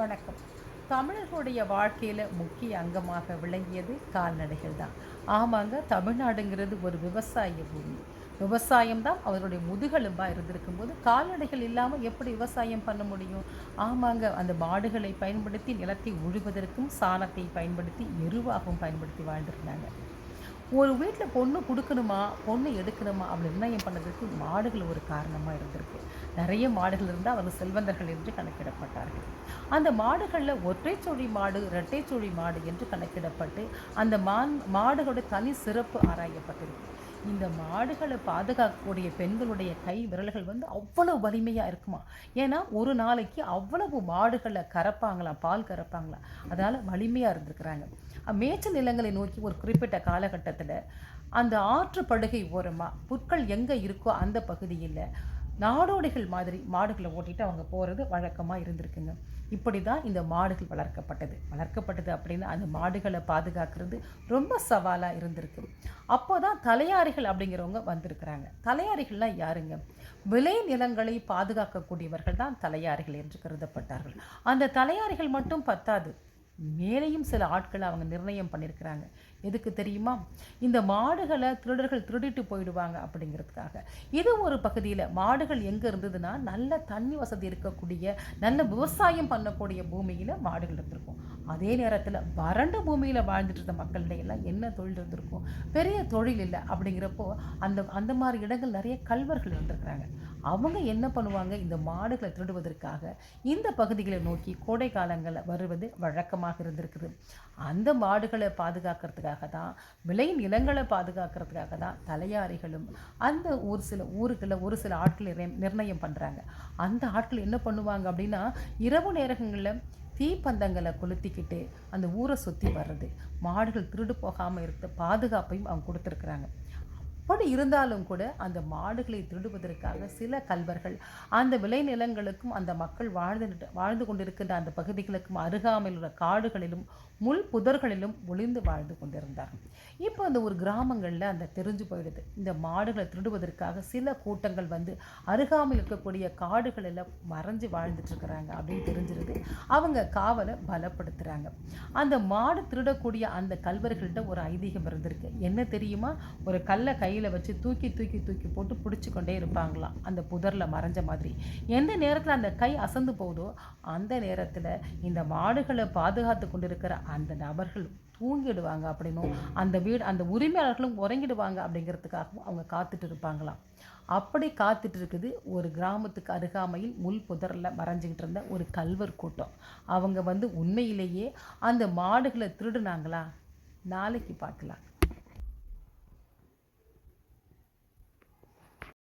வணக்கம். தமிழர்களுடைய வாழ்க்கையில் முக்கிய அங்கமாக விளங்கியது கால்நடைகள் தான் ஆமாங்க தமிழ்நாடுங்கிறது ஒரு விவசாய பூமி. விவசாயம் தான் அவருடைய முதுகெலும்பாக இருந்திருக்கும் போது கால்நடைகள் இல்லாமல் எப்படி விவசாயம் பண்ண முடியும்? ஆமாங்க அந்த மாடுகளை பயன்படுத்தி நிலத்தை உழுவதற்கும் சாணத்தை பயன்படுத்தி எருவாகவும் பயன்படுத்தி வாழ்ந்துருந்தாங்க. ஒரு வீட்டில் பொண்ணு கொடுக்கணுமா பொண்ணு எடுக்கணுமா அப்படி நிர்ணயம் பண்ணதுக்கு மாடுகள் ஒரு காரணமாக இருந்திருக்கு. நிறைய மாடுகள் இருந்தால் அவங்க செல்வந்தர்கள் என்று கணக்கிடப்பட்டார்கள். அந்த மாடுகளில் ஒற்றைச்சொழி மாடு இரட்டைச்சொழி மாடு என்று கணக்கிடப்பட்டு அந்த மான் மாடுகளோட தனி சிறப்பு ஆராயப்பட்டிருக்கு. இந்த மாடுகளை பாதுகாக்கக்கூடிய பெண்களுடைய கை விரல்கள் வந்து அவ்வளவு வலிமையாக இருக்குமா? ஏன்னா ஒரு நாளைக்கு அவ்வளவு மாடுகளை கறப்பாங்களாம் பால் கறப்பாங்களாம். அதனால் வலிமையாக இருந்திருக்கிறாங்க. மேய்ச்சல் நிலங்களை நோக்கி ஒரு குறிப்பிட்ட காலகட்டத்தில் அந்த ஆற்று படுகை ஓரமாக புற்கள் எங்கே இருக்கோ அந்த பகுதியில் நாடோடிகள் மாதிரி மாடுகளை ஓட்டிட்டு அவங்க போகிறது வழக்கமாக இருந்திருக்குங்க. இப்படி தான் இந்த மாடுகள் வளர்க்கப்பட்டது. வளர்க்கப்பட்டது அப்படின்னு அந்த மாடுகளை பாதுகாக்கிறது ரொம்ப சவாலாக இருந்திருக்கு. அப்போ தான் தலையாரிகள் அப்படிங்கிறவங்க வந்திருக்கிறாங்க. தலையாரிகள்லாம் யாருங்க? விளை நிலங்களை பாதுகாக்கக்கூடியவர்கள் தான் தலையாரிகள் என்று கருதப்பட்டார்கள். அந்த தலையாரிகள் மட்டும் பத்தாது. மேலேயும் சில ஆட்களை அவங்க நிர்ணயம் பண்ணியிருக்கிறாங்க எதுக்கு தெரியுமா? இந்த மாடுகளை திருடர்கள் திருடிட்டு போயிடுவாங்க அப்படிங்கிறதுக்காக. இது ஒரு பகுதியில் மாடுகள் எங்கே இருந்ததுன்னா நல்ல தண்ணி வசதி இருக்கக்கூடிய நல்ல விவசாயம் பண்ணக்கூடிய பூமியில் மாடுகள் இருந்திருக்கும். அதே நேரத்தில் வறண்ட பூமியில் வாழ்ந்துட்டு இருந்த மக்களிடையெல்லாம் என்ன தொழில் இருந்திருக்கும்? பெரிய தொழில் இல்லை. அப்படிங்கிறப்போ அந்த அந்த மாதிரி இடங்கள் நிறைய கல்வர்கள் இருந்திருக்கிறாங்க அவங்க என்ன பண்ணுவாங்க? இந்த மாடுகளை திருடுவதற்காக இந்த பகுதிகளை நோக்கி கோடை காலங்களில் வருவது வழக்கமாக இருந்திருக்குது. அந்த மாடுகளை பாதுகாக்கிறதுக்காக தான் விளை நிலங்களை பாதுகாக்கிறதுக்காக தான் தலையாரிகளும் அந்த ஒரு சில ஊருகளில் ஒரு சில ஆட்கள் நிர்ணயம் பண்ணுறாங்க அந்த ஆட்கள் என்ன பண்ணுவாங்க அப்படின்னா இரவு நேரங்களில் தீப்பந்தங்களை கொளுத்திக்கிட்டு அந்த ஊரை சுற்றி வர்றது. மாடுகள் திருடு போகாமல் இருக்க பாதுகாப்பையும் அவங்க கொடுத்துருக்குறாங்க. அப்படி இருந்தாலும் கூட அந்த மாடுகளை திருடுவதற்காக சில கல்வர்கள் அந்த விளைநிலங்களுக்கும் அந்த மக்கள் வாழ்ந்து வாழ்ந்து கொண்டிருக்கின்ற அந்த பகுதிகளுக்கும் அருகாமையில் உள்ள காடுகளிலும் முள் புதர்களிலும் ஒளிந்து வாழ்ந்து கொண்டிருந்தார். இப்போ அந்த ஒரு கிராமங்களில் அந்த தெரிஞ்சு போயிடுது. இந்த மாடுகளை திருடுவதற்காக சில கூட்டங்கள் வந்து அருகாமையில் இருக்கக்கூடிய காடுகளில் மறைஞ்சு வாழ்ந்துட்டுருக்குறாங்க அப்படின்னு தெரிஞ்சிருது. அவங்க காவலை பலப்படுத்துகிறாங்க அந்த மாடு திருடக்கூடிய அந்த கல்வர்கள்ட்ட ஒரு ஐதீகம் இருந்திருக்கு. என்ன தெரியுமா? ஒரு கல்லை கை கையில் வச்சு தூக்கி தூக்கி தூக்கி போட்டு பிடிச்சி கொண்டே இருப்பாங்களாம். அந்த புதரில் மறைஞ்ச மாதிரி. எந்த நேரத்தில் அந்த கை அசந்து போகுதோ அந்த நேரத்தில் இந்த மாடுகளை பாதுகாத்து கொண்டிருக்கிற அந்த நபர்கள் தூங்கிடுவாங்க அப்படின்னும் அந்த வீடு அந்த உரிமையாளர்களும் உறங்கிடுவாங்க அப்படிங்கிறதுக்காகவும் அவங்க காத்துட்டு இருப்பாங்களாம். அப்படி காத்துட்டு இருக்குது ஒரு கிராமத்துக்கு அருகாமையில் முள் புதரில் மறைஞ்சிக்கிட்டு இருந்த ஒரு கல்வர் கூட்டம். அவங்க வந்து உண்மையிலேயே அந்த மாடுகளை திருடுனாங்களா? நாளைக்கு பார்க்கலாம்.